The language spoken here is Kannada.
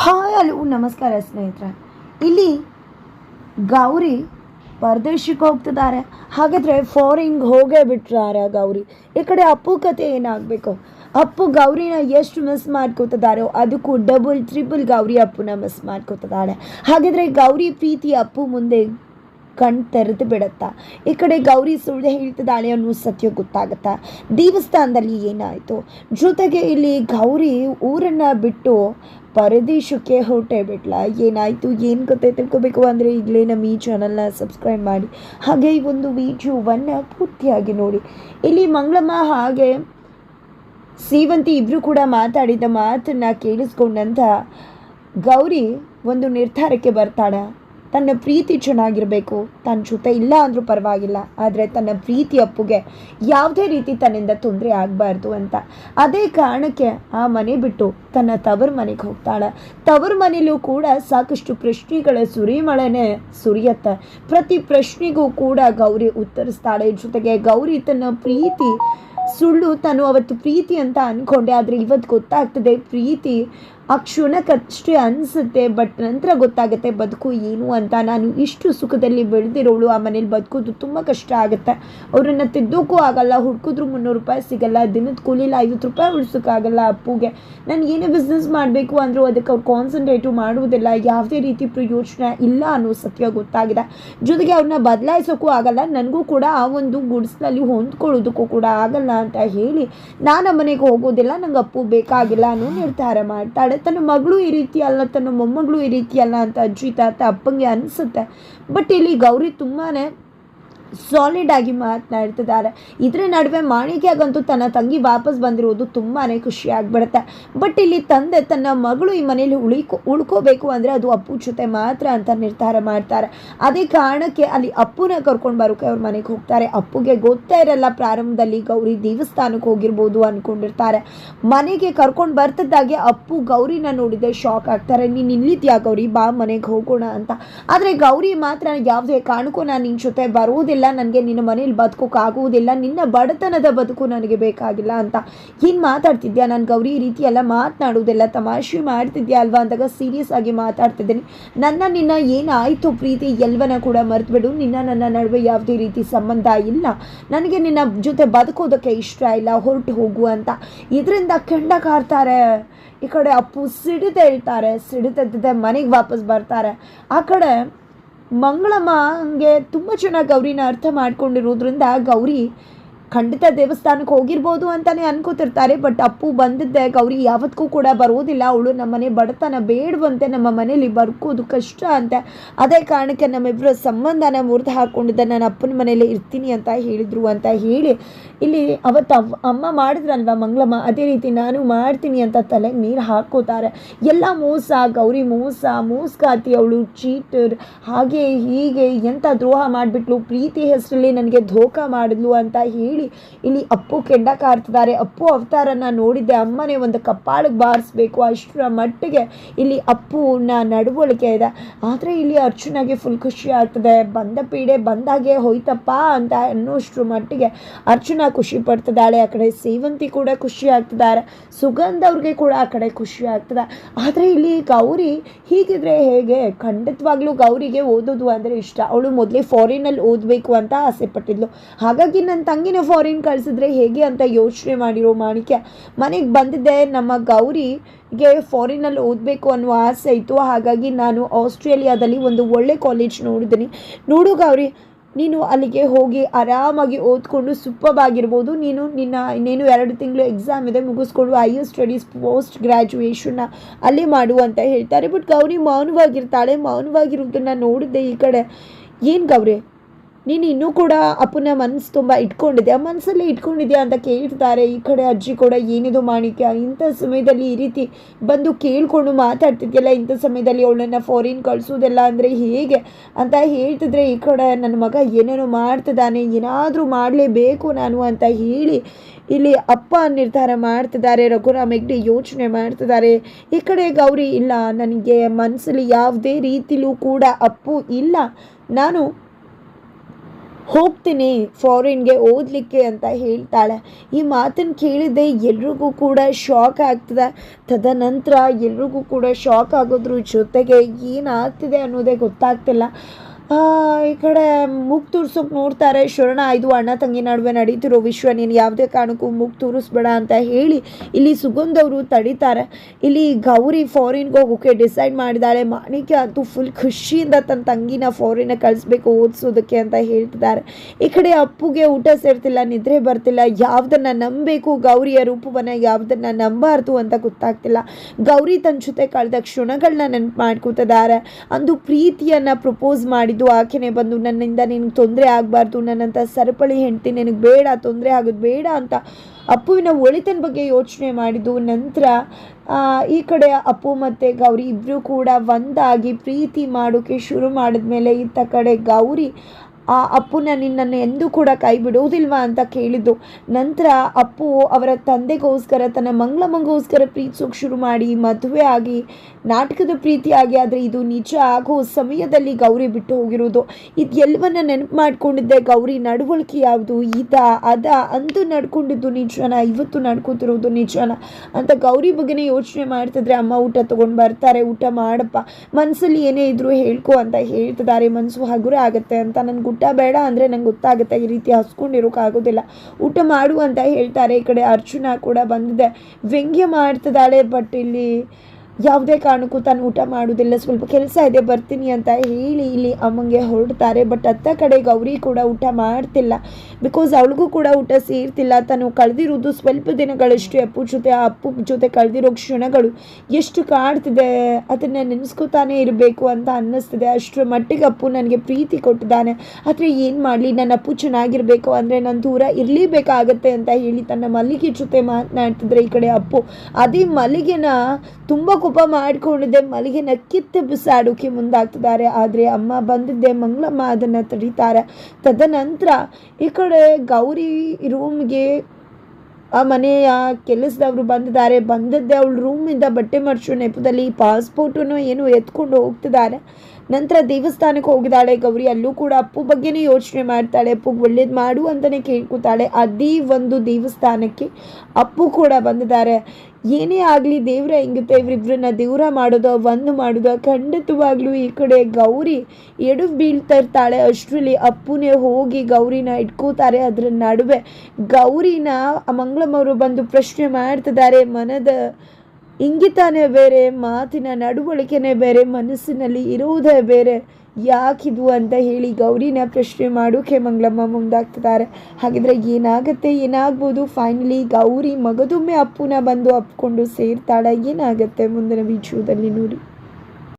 ಹಾಯ್, ಹಲೋ, ನಮಸ್ಕಾರ ಸ್ನೇಹಿತರೆ. ಇಲ್ಲಿ ಗೌರಿ ಪರದೇಶಕ್ಕೆ ಹೋಗ್ತಿದ್ದಾರೆ. ಹಾಗಾದರೆ ಫಾರಿನ್ಗೆ ಹೋಗೇ ಬಿಟ್ಟಿದ್ದಾರೆ ಗೌರಿ. ಈ ಕಡೆ ಅಪ್ಪು ಕತೆ ಏನಾಗಬೇಕು? ಅಪ್ಪು ಗೌರಿನ ಎಷ್ಟು ಮಿಸ್ ಮಾಡ್ಕೋತಿದ್ದಾರೋ ಅದಕ್ಕೂ ಡಬಲ್ ಟ್ರಿಪಲ್ ಗೌರಿ ಅಪ್ಪುನ ಮಿಸ್ ಮಾಡ್ಕೋತಿದ್ದಾಳೆ. ಹಾಗಿದ್ರೆ ಗೌರಿ ಪ್ರೀತಿ ಅಪ್ಪು ಮುಂದೆ ಕಣ್ ತೆರೆದು ಬಿಡುತ್ತಾ. ಈ ಕಡೆ ಗೌರಿ ಸುಳ್ಳು ಹೇಳ್ತಿದ್ದಾಳೆ ಅನ್ನೋ ಸತ್ಯ ಗೊತ್ತಾಗುತ್ತಾ? ದೇವಸ್ಥಾನದಲ್ಲಿ ಏನಾಯಿತು? ಜೊತೆಗೆ ಇಲ್ಲಿ ಗೌರಿ ಊರನ್ನು ಬಿಟ್ಟು ಪರದೇಶಕ್ಕೆ ಹೊರಟೇ ಬಿಟ್ಲ. ಏನಾಯಿತು? ಏನು ಕತೆ ತಿಳ್ಕೋಬೇಕು ಅಂದರೆ ಈಗಲೇ ನಮ್ಮ ಈ ಚಾನಲ್ನ ಸಬ್ಸ್ಕ್ರೈಬ್ ಮಾಡಿ. ಹಾಗೆ ಈ ಒಂದು ವಿಡಿಯೋವನ್ನು ಪೂರ್ತಿಯಾಗಿ ನೋಡಿ. ಇಲ್ಲಿ ಮಂಗಳಮ್ಮ ಹಾಗೆ ಸೇವಂತಿ ಇಬ್ಬರು ಕೂಡ ಮಾತಾಡಿದ ಮಾತನ್ನು ಕೇಳಿಸ್ಕೊಂಡಂಥ ಗೌರಿ ಒಂದು ನಿರ್ಧಾರಕ್ಕೆ ಬರ್ತಾಳೆ. ತನ್ನ ಪ್ರೀತಿ ಚೆನ್ನಾಗಿರಬೇಕು. ತನ್ನ ಜೊತೆ ಇಲ್ಲ ಅಂದರೂ ಪರವಾಗಿಲ್ಲ. ಆದರೆ ತನ್ನ ಪ್ರೀತಿ ಅಪ್ಪುಗೆ ಯಾವುದೇ ರೀತಿ ತನ್ನಿಂದ ತೊಂದರೆ ಆಗಬಾರ್ದು ಅಂತ. ಅದೇ ಕಾರಣಕ್ಕೆ ಆ ಮನೆ ಬಿಟ್ಟು ತನ್ನ ತವರು ಮನೆಗೆ ಹೋಗ್ತಾಳೆ. ತವರು ಮನೆಯಲ್ಲೂ ಕೂಡ ಸಾಕಷ್ಟು ಪ್ರಶ್ನೆಗಳ ಸುರಿಮಳೆನೆ ಸುರಿಯತ್ತೆ. ಪ್ರತಿ ಪ್ರಶ್ನೆಗೂ ಕೂಡ ಗೌರಿ ಉತ್ತರಿಸ್ತಾಳೆ. ಜೊತೆಗೆ ಗೌರಿ ತನ್ನ ಪ್ರೀತಿ ಸುಳ್ಳು, ತಾನು ಅವತ್ತು ಪ್ರೀತಿ ಅಂತ ಅಂದ್ಕೊಂಡೆ ಆದರೆ ಇವತ್ತು ಗೊತ್ತಾಗ್ತದೆ ಪ್ರೀತಿ ಆ ಕ್ಷಣಕ್ಕಷ್ಟೇ ಅನಿಸುತ್ತೆ ಬಟ್ ನಂತರ ಗೊತ್ತಾಗುತ್ತೆ ಬದುಕು ಏನು ಅಂತ. ನಾನು ಇಷ್ಟು ಸುಖದಲ್ಲಿ ಬೆಳೆದಿರೋಳು, ಆ ಮನೇಲಿ ಬದುಕೋದು ತುಂಬ ಕಷ್ಟ ಆಗುತ್ತೆ. ಅವರನ್ನು ತಿದ್ದೋಕ್ಕೂ ಆಗಲ್ಲ, ಹುಡ್ಕಿದ್ರು ಮುನ್ನೂರು ರೂಪಾಯಿ ಸಿಗಲ್ಲ, ದಿನದ ಕೂಲಿಲ್ಲ ಐವತ್ತು ರೂಪಾಯಿ ಉಳಿಸೋಕ್ಕಾಗಲ್ಲ ಅಪ್ಪುಗೆ. ನಾನು ಏನೇ ಬಿಸ್ನೆಸ್ ಮಾಡಬೇಕು ಅಂದರೂ ಅದಕ್ಕೆ ಅವ್ರು ಕಾನ್ಸಂಟ್ರೇಟು ಮಾಡುವುದಿಲ್ಲ, ಯಾವುದೇ ರೀತಿ ಪ್ರಯೋಜನ ಇಲ್ಲ ಅನ್ನೋ ಸತ್ಯ ಗೊತ್ತಾಗಿದೆ. ಜೊತೆಗೆ ಅವ್ರನ್ನ ಬದಲಾಯಿಸೋಕ್ಕೂ ಆಗಲ್ಲ, ನನಗೂ ಕೂಡ ಆ ಒಂದು ಗುಡ್ಸ್ನಲ್ಲಿ ಹೊಂದ್ಕೊಳ್ಳೋದಕ್ಕೂ ಕೂಡ ಆಗಲ್ಲ ಅಂತ ಹೇಳಿ ನಾನು ಮನೆಗೆ ಹೋಗೋದಿಲ್ಲ, ನಂಗೆ ಅಪ್ಪು ಬೇಕಾಗಿಲ್ಲ ಅನ್ನೋ ನಿರ್ಧಾರ ಮಾಡ್ತಾಳೆ. ತನ್ನ ಮಗಳು ಈ ರೀತಿ ಅಲ್ಲ, ತನ್ನ ಮೊಮ್ಮಗಳು ಈ ರೀತಿ ಅಲ್ಲ ಅಂತ ಅಜ್ಜಿ, ತಾತ, ಅಪ್ಪಂಗೆ ಅನಿಸುತ್ತೆ. ಬಟ್ ಇಲ್ಲಿ ಗೌರಿ ತುಂಬಾ ಸಾಲಿಡ್ ಆಗಿ ಮಾತನಾಡ್ತಿದ್ದಾರೆ. ಇದರ ನಡುವೆ ಮಾಣಿಕ್ಯಾಗಂತೂ ತನ್ನ ತಂಗಿ ವಾಪಸ್ ಬಂದಿರೋದು ತುಂಬಾ ಖುಷಿ ಆಗ್ಬಿಡುತ್ತೆ. ಬಟ್ ಇಲ್ಲಿ ತಂದೆ ತನ್ನ ಮಗಳು ಈ ಮನೆಯಲ್ಲಿ ಉಳಿಕೋ, ಉಳ್ಕೋಬೇಕು ಅಂದರೆ ಅದು ಅಪ್ಪು ಜೊತೆ ಮಾತ್ರ ಅಂತ ನಿರ್ಧಾರ ಮಾಡ್ತಾರೆ. ಅದೇ ಕಾರಣಕ್ಕೆ ಅಲ್ಲಿ ಅಪ್ಪುನ ಕರ್ಕೊಂಡು ಬರೋಕೆ ಅವ್ರ ಮನೆಗೆ ಹೋಗ್ತಾರೆ. ಅಪ್ಪುಗೆ ಗೊತ್ತೇ ಇರಲ್ಲ ಪ್ರಾರಂಭದಲ್ಲಿ ಗೌರಿ ದೇವಸ್ಥಾನಕ್ಕೆ ಹೋಗಿರ್ಬೋದು ಅಂದ್ಕೊಂಡಿರ್ತಾರೆ ಮನೆಗೆ ಕರ್ಕೊಂಡು ಬರ್ತಿದ್ದಾಗೆ ಅಪ್ಪು ಗೌರಿನ ನೋಡಿದೆ ಶಾಕ್ ಆಗ್ತಾರೆ. ನೀನು ಇಲ್ಲಿದ್ಯಾ ಗೌರಿ? ಬಾ ಮನೆಗೆ ಹೋಗೋಣ ಅಂತ. ಆದರೆ ಗೌರಿ ಮಾತ್ರ ಯಾವುದೇ ಕಾರಣಕ್ಕೂ ನಾನು ನಿನ್ನ ಜೊತೆ ಬರುವುದಿಲ್ಲ ನನಗೆ ನಿನ್ನ ಮನೇಲಿ ಬದುಕೋಕ್ಕಾಗುವುದಿಲ್ಲ ನಿನ್ನ ಬಡತನದ ಬದುಕು ನನಗೆ ಬೇಕಾಗಿಲ್ಲ ಅಂತ. ಏನು ಮಾತಾಡ್ತಿದ್ಯಾ ನಾನು ಗೌರಿ? ಈ ರೀತಿ ಎಲ್ಲ ಮಾತನಾಡುವುದಿಲ್ಲ ತಮಾಷೆ ಮಾಡ್ತಿದ್ಯಾ ಅಲ್ವಾ ಅಂದಾಗ ಸೀರಿಯಸ್ ಆಗಿ ಮಾತಾಡ್ತಿದ್ದೀನಿ. ನನ್ನ ನಿನ್ನ ಏನಾಯಿತು ಪ್ರೀತಿ? ಎಲ್ಲವನ್ನ ಕೂಡ ಮರೆತುಬಿಡು. ನಿನ್ನ ನನ್ನ ನಡುವೆ ಯಾವುದೇ ರೀತಿ ಸಂಬಂಧ ಇಲ್ಲ. ನನಗೆ ನಿನ್ನ ಜೊತೆ ಬದುಕೋದಕ್ಕೆ ಇಷ್ಟ ಇಲ್ಲ, ಹೊರಟು ಹೋಗು ಅಂತ. ಇದರಿಂದ ಕೆಂಡ ಕಾರ್ತಾರೆ ಈ ಕಡೆ ಅಪ್ಪು ಸಿಡಿದೇಳ್ತಾರೆ ಸಿಡಿದದ್ದೆ ಮನೆಗೆ ವಾಪಸ್ ಬರ್ತಾರೆ. ಆ ಕಡೆ ಮಂಗಳಮ್ಮ ಹಂಗೆ ತುಂಬ ಚೆನ್ನಾಗಿ ಗೌರಿನ ಅರ್ಥ ಮಾಡ್ಕೊಂಡಿರೋದ್ರಿಂದ ಗೌರಿ ಖಂಡಿತ ದೇವಸ್ಥಾನಕ್ಕೆ ಹೋಗಿರ್ಬೋದು ಅಂತಾನೆ ಅನ್ಕೋತಿರ್ತಾರೆ, ಬಟ್ ಅಪ್ಪು ಬಂದಿದ್ದೆ, ಗೌರಿ ಯಾವತ್ತಿಗೂ ಕೂಡ ಬರೋದಿಲ್ಲ. ಅವಳು ನಮ್ಮ ಮನೆ ಬಡತನ ಬೇಡವಂತೆ ನಮ್ಮ ಮನೇಲಿ ಬರ್ಕೋದು ಕಷ್ಟ ಅಂತ. ಅದೇ ಕಾರಣಕ್ಕೆ ನಮ್ಮಿಬ್ಬರ ಸಂಬಂಧನ ಮುರಿದು ಹಾಕ್ಕೊಂಡಿದ್ದೆ ನಾನು ಅಪ್ಪನ ಮನೇಲಿ ಇರ್ತೀನಿ ಅಂತ ಹೇಳಿದ್ರು ಅಂತ ಹೇಳಿ, ಇಲ್ಲಿ ಅವತ್ತು ಅವ್ ಅಮ್ಮ ಮಾಡಿದ್ರಲ್ವ ಮಂಗಳಮ್ಮ? ಅದೇ ರೀತಿ ನಾನು ಮಾಡ್ತೀನಿ ಅಂತ ತಲೆಗೆ ನೀರು ಹಾಕೋತಾರೆ. ಎಲ್ಲ ಮೋಸ, ಗೌರಿ ಮೋಸ ಮೋಸ್ಗಾತಿ ಅವಳು, ಚೀಟರ್, ಹಾಗೆ ಹೀಗೆ ಎಂಥ ದ್ರೋಹ ಮಾಡಿಬಿಟ್ಲು, ಪ್ರೀತಿ ಹೆಸರಲ್ಲಿ ನನಗೆ ಧೋಖ ಮಾಡಿದ್ಲು ಅಂತ ಹೇಳಿ ಇಲ್ಲಿ ಅಪ್ಪು ಕೆಂಡ ಕಾರ್ತಿದ್ದಾರೆ. ಅಪ್ಪು ಅವತಾರನ ನೋಡಿದ್ದೆ. ಅಮ್ಮನೇ ಒಂದು ಕಪ್ಪಾಳಿಗೆ ಬಾರಿಸ್ಬೇಕು. ಅಷ್ಟರ ಮಟ್ಟಿಗೆ ಇಲ್ಲಿ ಅಪ್ಪುನ ನಡವಳಿಕೆ ಇದೆ. ಆದರೆ ಇಲ್ಲಿ ಅರ್ಜುನಗೆ ಫುಲ್ ಖುಷಿ ಆಗ್ತದೆ. ಬಂದ ಪೀಡೆ ಬಂದಾಗೆ ಹೋಯ್ತಪ್ಪ ಅಂತ ಅನ್ನೋಷ್ಟ್ರ ಮಟ್ಟಿಗೆ ಅರ್ಜುನ ಖುಷಿ ಪಡ್ತಿದ್ದಾಳೆ. ಆ ಕಡೆ ಸೇವಂತಿ ಕೂಡ ಖುಷಿ ಆಗ್ತಿದ್ದಾರೆ. ಸುಗಂಧ ಅವ್ರಿಗೆ ಕೂಡ ಆ ಕಡೆ ಖುಷಿ ಆಗ್ತದೆ. ಆದರೆ ಇಲ್ಲಿ ಗೌರಿ ಹೀಗಿದ್ರೆ ಹೇಗೆ? ಖಂಡಿತವಾಗ್ಲೂ ಗೌರಿಗೆ ಓದೋದು ಅಂದರೆ ಇಷ್ಟ. ಅವಳು ಮೊದಲೇ ಫಾರಿನಲ್ಲಿ ಓದಬೇಕು ಅಂತ ಆಸೆ ಪಟ್ಟಿದ್ಲು. ಹಾಗಾಗಿ ನನ್ನ ತಂಗಿನ ಫಾರಿನ್ ಕಳಿಸಿದ್ರೆ ಹೇಗೆ ಅಂತ ಯೋಚನೆ ಮಾಡಿರೋ ಮಾಣಿಕ್ಯ. ಮನೆಗೆ ಬಂದಿದ್ದೆ, ನಮ್ಮ ಗೌರಿಗೆ ಫಾರಿನಲ್ಲಿ ಓದಬೇಕು ಅನ್ನೋ ಆಸೆ ಇತ್ತು. ಹಾಗಾಗಿ ನಾನು ಆಸ್ಟ್ರೇಲಿಯಾದಲ್ಲಿ ಒಂದು ಒಳ್ಳೆ ಕಾಲೇಜ್ ನೋಡಿದ್ದೀನಿ. ನೋಡು ಗೌರಿ ನೀನು ಅಲ್ಲಿಗೆ ಹೋಗಿ ಆರಾಮಾಗಿ ಓದ್ಕೊಂಡು ಆಗಿರ್ಬೋದು ನೀನು ನಿನ್ನ ಇನ್ನೇನು ಎರಡು ತಿಂಗಳು ಎಕ್ಸಾಮ್ ಇದೆ, ಮುಗಿಸ್ಕೊಂಡು ಹೈಯರ್ ಸ್ಟಡೀಸ್ ಪೋಸ್ಟ್ ಗ್ರ್ಯಾಜುಯೇಷನ್ನ ಅಲ್ಲಿ ಮಾಡು ಅಂತ ಹೇಳ್ತಾರೆ. ಬಟ್ ಗೌರಿ ಮೌನವಾಗಿರ್ತಾಳೆ. ಮೌನವಾಗಿರುವುದನ್ನು ನೋಡಿದ್ದೆ ಈ ಕಡೆ. ಏನು ಗೌರಿ? ನೀನು ಇನ್ನೂ ಕೂಡ ಅಪ್ಪನ ಮನಸ್ಸು ತುಂಬ ಇಟ್ಕೊಂಡಿದ್ಯಾ? ಮನಸ್ಸಲ್ಲೇ ಇಟ್ಕೊಂಡಿದ್ಯಾ ಅಂತ ಕೇಳ್ತಾರೆ. ಈ ಕಡೆ ಅಜ್ಜಿ ಕೂಡ ಏನಿದು ಮಾಣಿಕ್ಯ? ಇಂಥ ಸಮಯದಲ್ಲಿ ಈ ರೀತಿ ಬಂದು ಕೇಳಿಕೊಂಡು ಮಾತಾಡ್ತಿದ್ಯಲ್ಲ, ಇಂಥ ಸಮಯದಲ್ಲಿ ಅವಳನ್ನು ಫಾರಿನ್ ಕಳಿಸೋದೆಲ್ಲ ಅಂದರೆ ಹೇಗೆ ಅಂತ ಹೇಳ್ತಿದ್ರೆ, ಈ ಕಡೆ ನನ್ನ ಮಗ ಏನೇನೋ ಮಾಡ್ತಿದ್ದಾನೆ, ಏನಾದರೂ ಮಾಡಲೇಬೇಕು ನಾನು ಅಂತ ಹೇಳಿ ಇಲ್ಲಿ ಅಪ್ಪ ನಿರ್ಧಾರ ಮಾಡ್ತಿದ್ದಾರೆ ರಘುರಾಮ್ ಹೆಗ್ಡೆ ಯೋಚನೆ ಮಾಡ್ತಿದ್ದಾರೆ. ಈ ಕಡೆ ಗೌರಿ, ಇಲ್ಲ, ನನಗೆ ಮನಸ್ಸಲ್ಲಿ ಯಾವುದೇ ರೀತಿಲೂ ಕೂಡ ಅಪ್ಪು ಇಲ್ಲ. ನಾನು ಹೋಗ್ತೀನಿ, ಫಾರಿನ್ಗೆ ಓದಲಿಕ್ಕೆ ಅಂತ ಹೇಳ್ತಾಳೆ. ಈ ಮಾತನ್ನು ಕೇಳಿದೆ ಎಲ್ರಿಗೂ ಕೂಡ ಶಾಕ್ ಆಗ್ತದೆ. ತದನಂತರ ಎಲ್ರಿಗೂ ಕೂಡ ಶಾಕ್ ಆಗೋದ್ರ ಜೊತೆಗೆ ಏನಾಗ್ತಿದೆ ಅನ್ನೋದೇ ಗೊತ್ತಾಗ್ತಿಲ್ಲ. ಈ ಕಡೆ ಮೂಗ್ ತೂರ್ಸೋಕೆ ನೋಡ್ತಾರೆ. ಶರಣ ಇದು ಅಣ್ಣ ತಂಗಿ ನಡುವೆ ನಡೀತಿರೋ ವಿಶ್ವ, ನೀನು ಯಾವುದೇ ಕಾರಣಕ್ಕೂ ಮೂಗ್ ತೂರಿಸ್ಬೇಡ ಅಂತ ಹೇಳಿ ಇಲ್ಲಿ ಸುಗಂಧವರು ತಡೀತಾರೆ. ಇಲ್ಲಿ ಗೌರಿ ಫಾರಿನ್ಗೆ ಹೋಗೋಕೆ ಡಿಸೈಡ್ ಮಾಡಿದ್ದಾಳೆ ಮಾಣಿಕ್ಯ ಅಂತೂ ಫುಲ್ ಖುಷಿಯಿಂದ ತನ್ನ ತಂಗಿನ ಫಾರಿನ ಕಳಿಸ್ಬೇಕು, ಓದಿಸೋದಕ್ಕೆ ಅಂತ ಹೇಳ್ತಿದ್ದಾರೆ. ಈ ಕಡೆ ಅಪ್ಪುಗೆ ಊಟ ಸೇರ್ತಿಲ್ಲ, ನಿದ್ರೆ ಬರ್ತಿಲ್ಲ. ಯಾವುದನ್ನು ನಂಬಬೇಕು ಗೌರಿಯ ರೂಪವನ್ನು, ಯಾವುದನ್ನು ನಂಬಾರ್ದು ಅಂತ ಗೊತ್ತಾಗ್ತಿಲ್ಲ. ಗೌರಿ ತನ್ನ ಜೊತೆ ಕಳೆದ ಕ್ಷಣಗಳನ್ನ ನೆನಪು ಮಾಡ್ಕೋತಿದ್ದಾರೆ. ಅಂದು ಪ್ರೀತಿಯನ್ನು ಪ್ರಪೋಸ್ ಮಾಡಿದ್ದು ಆಕೆನೇ ಬಂದು, ನನ್ನಿಂದ ನಿನಗೆ ತೊಂದರೆ ಆಗಬಾರ್ದು ನನ್ನಂಥ ಸರಪಳಿ ಹೆಂಡತಿ ನಿನಗೆ ಬೇಡ, ತೊಂದರೆ ಆಗೋದು ಬೇಡ ಅಂತ ಅಪ್ಪುವಿನ ಒಳಿತನ ಬಗ್ಗೆ ಯೋಚನೆ ಮಾಡಿದ್ದು. ನಂತರ ಈ ಕಡೆ ಅಪ್ಪು ಮತ್ತು ಗೌರಿ ಇಬ್ಬರು ಕೂಡ ಒಂದಾಗಿ ಪ್ರೀತಿ ಮಾಡೋಕ್ಕೆ ಶುರು ಮಾಡಿದ್ಮೇಲೆ ಇತ್ತ ಕಡೆ ಗೌರಿ ಆ ಅಪ್ಪುನ ನಿನ್ನನ್ನು ಎಂದೂ ಕೂಡ ಕೈ ಬಿಡುವುದಿಲ್ವಾ ಅಂತ ಕೇಳಿದ್ದು. ನಂತರ ಅಪ್ಪು ಅವರ ತಂದೆಗೋಸ್ಕರ ತನ್ನ ಮಂಗಳಮ್ಮಗೋಸ್ಕರ ಪ್ರೀತಿಸೋಕೆ ಶುರು ಮಾಡಿ ಮದುವೆ ಆಗಿ ನಾಟಕದ ಪ್ರೀತಿಯಾಗಿ, ಆದರೆ ಇದು ನಿಜ ಆಗೋ ಸಮಯದಲ್ಲಿ ಗೌರಿ ಬಿಟ್ಟು ಹೋಗಿರೋದು. ಇದೆಲ್ಲವನ್ನ ನೆನಪು ಮಾಡಿಕೊಂಡಿದ್ದೆ, ಗೌರಿ ನಡವಳಿಕೆ ಯಾವುದು? ಈತ ಅದ ಅಂತೂ ನಡ್ಕೊಂಡಿದ್ದು ನಿಜನ, ಇವತ್ತು ನಡ್ಕೋತಿರೋದು ನಿಜನ ಅಂತ ಗೌರಿ ಬಗ್ಗೆನೇ ಯೋಚನೆ ಮಾಡ್ತಿದ್ರೆ ಅಮ್ಮ ಊಟ ತೊಗೊಂಡು ಬರ್ತಾರೆ. ಊಟ ಮಾಡಪ್ಪ ಮನಸ್ಸಲ್ಲಿ ಏನೇ ಇದ್ರೂ ಹೇಳ್ಕೊ ಅಂತ ಹೇಳ್ತಿದ್ದಾರೆ. ಮನಸ್ಸು ಹಗುರ ಆಗುತ್ತೆ ಅಂತ ನನ್ಗೆ ಊಟ ಬೇಡ ಅಂದರೆ ನಂಗೆ ಗೊತ್ತಾಗುತ್ತೆ, ಈ ರೀತಿ ಹಸ್ಕೊಂಡಿರೋಕ್ಕಾಗೋದಿಲ್ಲ ಊಟ ಮಾಡು ಅಂತ ಹೇಳ್ತಾರೆ. ಈ ಕಡೆ ಅರ್ಜುನ ಕೂಡ ಬಂದಿದೆ. ವ್ಯಂಗ್ಯ ಮಾಡ್ತಿದ್ದಾಳೆ ಬಟ್ ಇಲ್ಲಿ ಯಾವುದೇ ಕಾರಣಕ್ಕೂ ತಾನು ಊಟ ಮಾಡೋದಿಲ್ಲ ಸ್ವಲ್ಪ ಕೆಲಸ ಇದೆ, ಬರ್ತೀನಿ ಅಂತ ಹೇಳಿ ಇಲ್ಲಿ ಅಮ್ಮಂಗೆ ಹೊರಡ್ತಾರೆ. ಬಟ್ ಅತ್ತ ಕಡೆ ಗೌರಿ ಕೂಡ ಊಟ ಮಾಡ್ತಿಲ್ಲ. ಬಿಕಾಸ್ ಅವಳಿಗೂ ಕೂಡ ಊಟ ಸೇರ್ತಿಲ್ಲ. ತಾನು ಕಳೆದಿರೋದು ಸ್ವಲ್ಪ ದಿನಗಳಷ್ಟು ಅಪ್ಪು ಜೊತೆ. ಆ ಅಪ್ಪು ಜೊತೆ ಕಳೆದಿರೋ ಕ್ಷಣಗಳು ಎಷ್ಟು ಕಾಡ್ತಿದೆ, ಅದನ್ನು ನೆನೆಸ್ಕೊತಾನೆ ಇರಬೇಕು ಅಂತ ಅನ್ನಿಸ್ತಿದೆ. ಅಷ್ಟರ ಮಟ್ಟಿಗೆ ಅಪ್ಪು ನನಗೆ ಪ್ರೀತಿ ಕೊಟ್ಟಿದ್ದಾನೆ. ಆದರೆ ಏನು ಮಾಡಲಿ? ನನ್ನ ಅಪ್ಪು ಚೆನ್ನಾಗಿರಬೇಕು ಅಂದರೆ ನಾನು ದೂರ ಇರಲೇಬೇಕಾಗತ್ತೆ ಅಂತ ಹೇಳಿ ತನ್ನ ಮಲ್ಲಿಗೆ ಜೊತೆ ಮಾತನಾಡ್ತಿದ್ರೆ ಈ ಕಡೆ ಅಪ್ಪು. ಅದೇ ಮಲ್ಲಿಗೆನ ತುಂಬ ಕೋಪ ಮಾಡಿಕೊಂಡಿದ್ದೆ. ಮಲ್ಲಿಗೆನ ಕಿತ್ತು ಬಿಸಾಡೋಕೆ ಮುಂದಾಗ್ತಿದ್ದಾರೆ. ಆದರೆ ಅಮ್ಮ ಬಂದಿದ್ದೆ. ಮಂಗಳಮ್ಮ ಅದನ್ನು ತಡೀತಾರೆ. ತದನಂತರ ಈ ಕಡೆ ಗೌರಿ ರೂಮ್ಗೆ ಆ ಮನೆಯ ಕೆಲಸದವರು ಬಂದಿದ್ದಾರೆ. ಬಂದದ್ದೇ ಅವಳು ರೂಮಿಂದ ಬಟ್ಟೆ ಮರ್ಚು ನೆಪದಲ್ಲಿ ಪಾಸ್ಪೋರ್ಟನ್ನು ಏನು ಎತ್ಕೊಂಡು ಹೋಗ್ತಿದ್ದಾರೆ. ನಂತರ ದೇವಸ್ಥಾನಕ್ಕೆ ಹೋಗಿದ್ದಾಳೆ ಗೌರಿ. ಅಲ್ಲೂ ಕೂಡ ಅಪ್ಪು ಬಗ್ಗೆನೇ ಯೋಚನೆ ಮಾಡ್ತಾಳೆ. ಅಪ್ಪುಗೆ ಒಳ್ಳೇದು ಮಾಡು ಅಂತಲೇ ಕೇಳ್ಕೊತಾಳೆ. ಅದೇ ಒಂದು ದೇವಸ್ಥಾನಕ್ಕೆ ಅಪ್ಪು ಕೂಡ ಬಂದಿದ್ದಾರೆ. ಏನೇ ಆಗಲಿ ದೇವ್ರ ಹೆಂಗುತ್ತೆ ಇವರಿಬ್ಬರನ್ನ ದೇವ್ರ ಮಾಡೋದು, ಒಂದು ಮಾಡೋದು, ಖಂಡಿತವಾಗ್ಲೂ ಈ ಕಡೆ ಗೌರಿ ಎಡು ಬೀಳ್ತಾ ಇರ್ತಾಳೆ. ಅಷ್ಟರಲ್ಲಿ ಅಪ್ಪುನೇ ಹೋಗಿ ಗೌರಿನ ಇಟ್ಕೋತಾರೆ. ಅದರ ನಡುವೆ ಗೌರಿನ ಮಂಗಳಮ್ಮವರು ಬಂದು ಪ್ರಶ್ನೆ ಮಾಡ್ತಿದ್ದಾರೆ. ಮನದ ಇಂಗಿತಾನೇ ಬೇರೆ, ಮಾತಿನ ನಡವಳಿಕೆನೇ ಬೇರೆ, ಮನಸ್ಸಿನಲ್ಲಿ ಇರುವುದೇ ಬೇರೆ. ಯಾಕಿದು ಅಂತ ಹೇಳಿ ಗೌರಿನ ಪ್ರಶ್ನೆ ಮಾಡೋಕೆ ಮಂಗಳಮ್ಮ ಮುಂದಾಗ್ತಿದ್ದಾರೆ. ಹಾಗಿದ್ರೆ ಏನಾಗುತ್ತೆ, ಏನಾಗ್ಬೋದು? ಫೈನಲಿ ಗೌರಿ ಮಗದೊಮ್ಮೆ ಅಪ್ಪುನ ಬಂದು ಅಪ್ಕೊಂಡು ಸೇರ್ತಾಳೆ. ಏನಾಗುತ್ತೆ ಮುಂದಿನ ವಿಡಿಯೋದಲ್ಲಿ ನೋಡಿ.